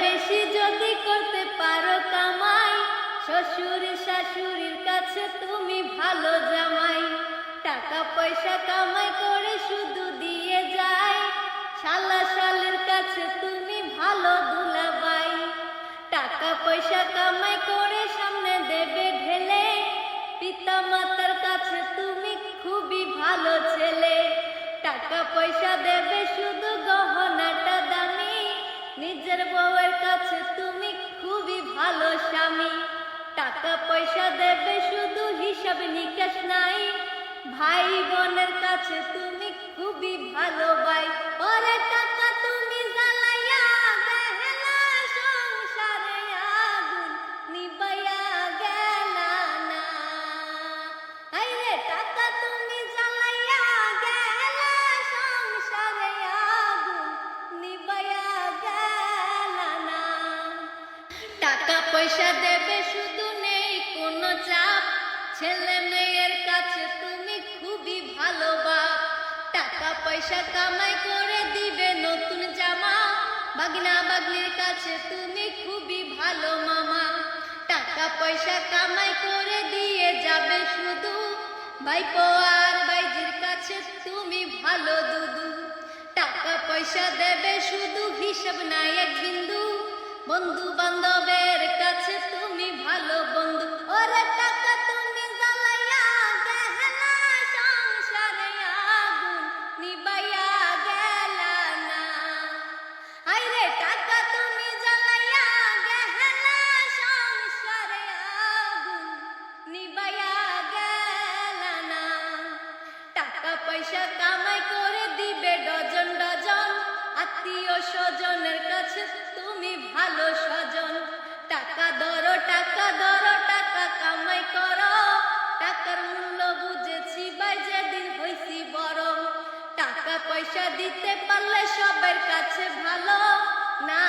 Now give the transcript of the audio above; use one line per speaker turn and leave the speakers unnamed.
বেশি যদি করতে পারো কামাই। শ্বশুর শাশুড়ির কাছে তুমি ভালো জামাই। টাকা পয়সা কামাই করে শুধু দিয়ে যায়। শালা শালের কাছে তুমি স্বামী টাকা পয়সা দেবে শুধু হিসাব নিকাশ নাই। ভাই বোনের কাছে তুমি খুবই ভালো টাকা পয়সা দেবে, শুধু নেই কোনো চাপ। ছেলে মেয়ের কাছে তুমি খুবই ভালো বাপ। টাকা পয়সা কামাই করে দিবে নতুন জামা। বাগনা বাগনির কাছে তুমি খুবই ভালো মামা। টাকা পয়সা কামাই করে দিয়ে যাবে শুধু। ভাইপো আর বাইজির কাছে তুমি ভালো দুদু। টাকা পয়সা দেবে শুধু হিসাব নাই বন্ধু বান্ধবের কাছে তুমি ভালো বন্ধু। ওরে টাকা তুমি জ্বালাইয়া গেলা, সংসারে আগুন নিবাইয়া গেলা না। আইরে টাকা তুমি জ্বালাইয়া গেলা, সংসারে আগুন নিবাইয়া গেলা না। টাকা পয়সা কামাই করে দিবে ডজন ডজন, আত্মীয় স্বজনের কাছে টাকা পয়সা দিতে পারলে সবার কাছে ভালো। না